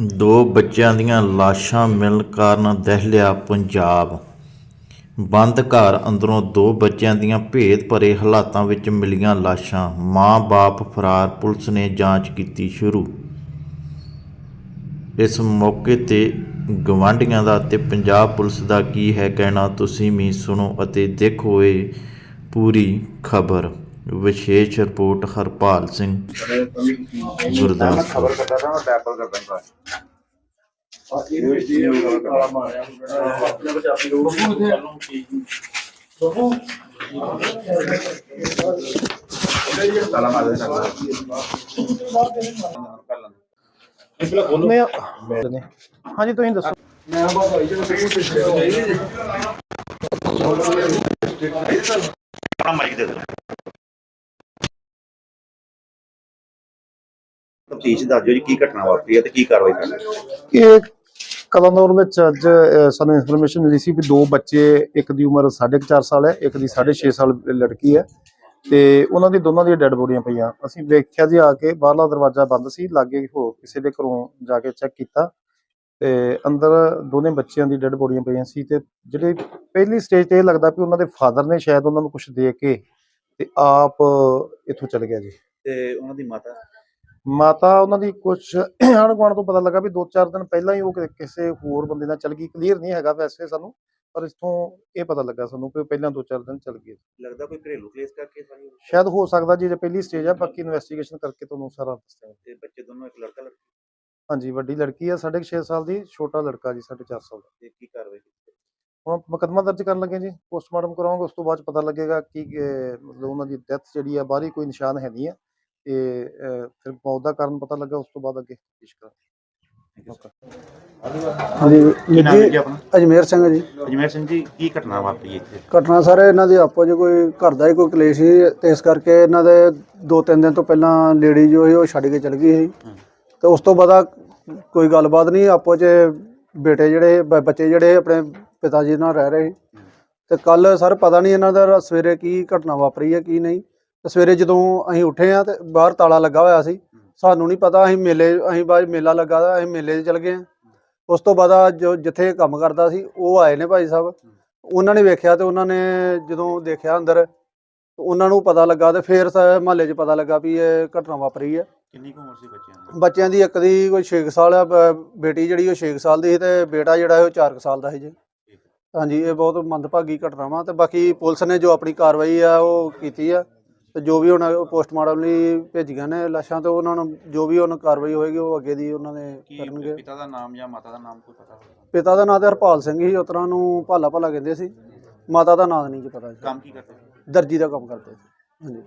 ਦੋ ਬੱਚਿਆਂ ਦੀਆਂ ਲਾਸ਼ਾਂ ਮਿਲਣ ਕਾਰਨ ਦਹਿਲਿਆ ਪੰਜਾਬ। ਬੰਦ ਘਰ ਅੰਦਰੋਂ ਦੋ ਬੱਚਿਆਂ ਦੀਆਂ ਭੇਦ ਭਰੇ ਹਾਲਾਤਾਂ ਵਿੱਚ ਮਿਲੀਆਂ ਲਾਸ਼ਾਂ। ਮਾਂ-ਬਾਪ ਫਰਾਰ, ਪੁਲਿਸ ਨੇ ਜਾਂਚ ਕੀਤੀ ਸ਼ੁਰੂ। ਇਸ ਮੌਕੇ ਤੇ ਗਵਾਂਢੀਆਂ ਦਾ ਤੇ ਪੰਜਾਬ ਪੁਲਿਸ ਦਾ ਕੀ ਹੈ ਕਹਿਣਾ, ਤੁਸੀਂ ਵੀ ਸੁਣੋ ਅਤੇ ਦੇਖੋ ਇਹ ਪੂਰੀ ਖਬਰ। ਵਿਸ਼ੇਸ਼ ਰਿਪੋਰਟ ਹਰਪਾਲ ਸਿੰਘ ਗੁਰਦਾਸਪੁਰ ਮੈਂ ਹਾਂਜੀ ਤੁਸੀਂ ਦੱਸੋ ਮੈਂ ਬਸ ਆਈ ਜਿਹੜਾ ਫ੍ਰੀ ਪਿਛਲੇ ਚਾਹੀਦੀ ਜੀ ਮਾਈਕ ਦੇ ਦੇ ਤਫਤੀਸ਼ ਦੱਸ ਦਿਓ ਜੀ ਕੀ ਘਟਨਾ ਵਾਪਰੀ ਹੈ ਤੇ ਕੀ ਕਾਰਵਾਈ ਕਰਨੀ ਹੈ? ਇਹ ਕਲਨੌਰ ਵਿੱਚ ਅੱਜ ਸਾਨੂੰ ਇਨਫੋਰਮੇਸ਼ਨ ਮਿਲੀ ਸੀ ਵੀ ਦੋ ਬੱਚੇ ਇੱਕ ਦੀ ਉਮਰ 4.5 ਸਾਲ ਹੈ ਇੱਕ ਦੀ 6.5 ਸਾਲ ਲੜਕੀ ਹੈ ਤੇ ਉਹਨਾਂ ਦੀ ਦੋਨਾਂ ਦੀਆਂ ਡੈੱਡ ਬੋਡੀਆਂ ਪਈਆਂ। ਅਸੀਂ ਵੇਖਿਆ ਜੀ ਆ ਕੇ ਬਾਹਰਲਾ ਦਰਵਾਜ਼ਾ ਬੰਦ ਸੀ ਲਾਗੇ ਹੋਰ ਕਿਸੇ ਦੇ ਘਰੋਂ ਜਾ ਕੇ ਚੈੱਕ ਕੀਤਾ ਤੇ ਅੰਦਰ ਦੋਨੇ ਬੱਚਿਆਂ ਦੀ ਡੈੱਡ ਬੋਡੀਆਂ ਪਈਆਂ ਸੀ ਤੇ ਜਿਹੜੇ ਪਹਿਲੀ ਸਟੇਜ ਤੇ ਇਹ ਲੱਗਦਾ ਵੀ ਉਹਨਾਂ ਦੇ ਫਾਦਰ ਨੇ ਸ਼ਾਇਦ ਉਹਨਾਂ ਨੂੰ ਕੁਝ ਦੇ ਕੇ ਤੇ ਆਪ ਇੱਥੋਂ ਚਲੇ ਗਿਆ ਜੀ। ਤੇ ਉਹਨਾਂ ਦੀ ਮਾਤਾ? ਮਾਤਾ ਉਹਨਾਂ ਦੀ ਕੁਝ ਆਂਢ ਗੁਆਂਢ ਤੋਂ ਪਤਾ ਲੱਗਾ ਵੀ 2-4 ਦਿਨ ਪਹਿਲਾਂ ਹੀ ਉਹ ਕਿਸੇ ਹੋਰ ਬੰਦੇ ਨਾਲ ਚਲ ਗਈ। ਕਲੀਅਰ ਨਹੀਂ ਹੈਗਾ ਵੈਸੇ ਸਾਨੂੰ ਪਰ ਇਥੋਂ ਇਹ ਪਤਾ ਲੱਗਾ ਸਾਨੂੰ ਕਿ ਪਹਿਲਾਂ 2-4 ਦਿਨ ਚਲ ਗਈ ਲੱਗਦਾ ਕੋਈ ਘਰੇਲੂ ਕੇਸ ਕਰਕੇ ਸਾਰੀ ਸ਼ਾਇਦ ਹੋ ਸਕਦਾ ਜੀ ਜੇ ਪਹਿਲੀ ਸਟੇਜ ਆ ਬਾਕੀ ਇਨਵੈਸਟੀਗੇਸ਼ਨ ਕਰਕੇ ਤੁਹਾਨੂੰ ਸਾਰਾ ਦੱਸਾਂਗੇ ਤੇ ਬੱਚੇ ਦੋਨੋਂ ਇੱਕ ਲੜਕਾ ਲੜਕੀ? ਹਾਂਜੀ ਵੱਡੀ ਲੜਕੀ ਆ 6.5 ਸਾਲ ਦੀ ਛੋਟਾ ਲੜਕਾ ਜੀ 4.5 ਸਾਲ ਦਾ। ਤੇ ਕੀ ਕਾਰਵਾਈ ਹੁਣ ਮੁਕੱਦਮਾ ਦਰਜ ਕਰਨ ਲੱਗੇ ਜੀ ਪੋਸਟਮਾਰਟਮ ਕਰਾਵਾਂਗੇ ਉਸ ਤੋਂ ਬਾਅਦ ਪਤਾ ਲੱਗੇਗਾ ਕਿ ਮਤਲਬ ਉਹਨਾਂ ਦੀ ਡੈਥ ਜਿਹੜੀ ਆ ਬਾਹਰੀ ਕੋਈ ਨਿਸ਼ਾਨ ਹੈ ਨਹੀਂ ਹੈ ਤੇ ਅਹ, ਫਿਰ ਮੌਤ ਦਾ ਕਾਰਨ ਪਤਾ ਲੱਗਾ ਉਸ ਤੋਂ ਬਾਅਦ ਅੱਗੇ ਪੇਸ਼ ਕਰਾਂਗੇ। ਹਾਂਜੀ ਕੀ ਨਾਮ ਹੈ ਜੀ? ਜੀ ਆਪਣਾ? ਅਜਮੇਰ ਸਿੰਘ ਜੀ। ਅਜਮੇਰ ਸਿੰਘ ਜੀ ਕੀ ਘਟਨਾ ਵਾਪਰੀ ਇੱਥੇ? ਘਟਨਾ ਸਾਰੇ ਇਹਨਾਂ ਦੀ ਆਪੋ ਚ ਕੋਈ ਘਰ ਦਾ ਹੀ ਕੋਈ ਕਲੇਸ਼ ਸੀ ਤੇ ਇਸ ਕਰਕੇ ਇਹਨਾਂ ਦੇ ਦੋ ਤਿੰਨ ਦਿਨ ਤੋਂ ਪਹਿਲਾਂ ਲੇਡੀ ਜੋ ਸੀ ਉਹ ਛੱਡ ਕੇ ਚਲ ਗਈ ਸੀ। ਤੇ ਉਸ ਤੋਂ ਬਾਅਦ ਕੋਈ ਗੱਲਬਾਤ ਨਹੀਂ ਆਪੋ ਚ ਬੇਟੇ ਜਿਹੜੇ ਬੱਚੇ ਜਿਹੜੇ ਆਪਣੇ ਪਿਤਾ ਜੀ ਨਾਲ ਰਹਿ ਰਹੇ ਸੀ। ਤੇ ਕੱਲ ਸਰ ਪਤਾ ਨਹੀਂ ਇਹਨਾਂ ਦਾ ਸਵੇਰੇ ਕੀ ਘਟਨਾ ਵਾਪਰੀ ਹੈ ਕੀ ਨਹੀਂ। ਤੇ ਸਵੇਰੇ ਜਦੋਂ ਅਸੀਂ ਉੱਠੇ ਆ ਤੇ ਬਾਹਰ ਤਾਲਾ ਲੱਗਾ ਹੋਇਆ ਸੀ ਸਾਨੂੰ ਨਹੀਂ ਪਤਾ ਅਸੀਂ ਮੇਲੇ ਅਸੀਂ ਬਾਅਦ ਮੇਲਾ ਲੱਗਾ ਦਾ ਅਸੀਂ ਮੇਲੇ 'ਚ ਚਲ ਗਏ ਆ ਉਸ ਤੋਂ ਬਾਅਦ ਜੋ ਜਿੱਥੇ ਕੰਮ ਕਰਦਾ ਸੀ ਉਹ ਆਏ ਨੇ ਭਾਈ ਸਾਹਿਬ। ਉਹਨਾਂ ਨੇ ਵੇਖਿਆ ਤੇ ਉਹਨਾਂ ਨੇ ਜਦੋਂ ਦੇਖਿਆ ਅੰਦਰ ਉਹਨਾਂ ਨੂੰ ਪਤਾ ਲੱਗਾ ਤੇ ਫੇਰ ਮਹੱਲੇ 'ਚ ਪਤਾ ਲੱਗਾ ਵੀ ਇਹ ਘਟਨਾ ਵਾਪਰੀ ਹੈ ਕਿੰਨੀ ਕੁ ਉਮਰ ਸੀ ਬੱਚਿਆਂ ਦੀ? ਬੱਚਿਆਂ ਦੀ ਇੱਕ ਦੀ ਕੋਈ 6 ਸਾਲ ਆ ਬੇਟੀ ਜਿਹੜੀ ਉਹ 6 ਸਾਲ ਦੀ ਸੀ ਤੇ ਬੇਟਾ ਜਿਹੜਾ ਹੈ ਉਹ 4 ਸਾਲ ਦਾ ਸੀ ਜੀ। ਹਾਂਜੀ ਇਹ ਬਹੁਤ ਮੰਦਭਾਗੀ ਘਟਨਾ ਵਾ ਤੇ ਬਾਕੀ ਪੁਲਿਸ ਨੇ ਜੋ ਆਪਣੀ ਕਾਰਵਾਈ ਆ ਉਹ ਕੀਤੀ ਆ। ਤੇ ਜੋ ਵੀ ਹੁਣ ਪੋਸਟਮਾਰਟਮ ਲਈ ਭੇਜੀਆਂ ਨੇ ਲਾਸ਼ਾਂ ਤੇ ਉਹਨਾਂ ਨੂੰ ਜੋ ਵੀ ਉਹਨਾਂ ਕਾਰਵਾਈ ਹੋਏਗੀ ਉਹ ਅੱਗੇ ਦੀ ਉਹਨਾਂ ਨੇ ਕਰਨਗੇ। ਪਿਤਾ ਦਾ ਨਾਮ ਜਾਂ ਮਾਤਾ ਦਾ ਨਾਮ ਕੋਈ ਪਤਾ ਹੋਵੇ? ਪਿਤਾ ਦਾ ਨਾਂ ਤੇ ਹਰਪਾਲ ਸਿੰਘ ਸੀ ਉਤਰਾਂ ਨੂੰ ਭਾਲਾ ਭਾਲਾ ਕਹਿੰਦੇ ਸੀ। ਮਾਤਾ ਦਾ ਨਾਂ ਨਹੀਂ ਜੀ ਪਤਾ ਕੰਮ ਕੀ ਕਰਦੇ? ਦਰਜੀ ਦਾ ਕੰਮ ਕਰਦੇ ਸੀ। ਹਾਂਜੀ।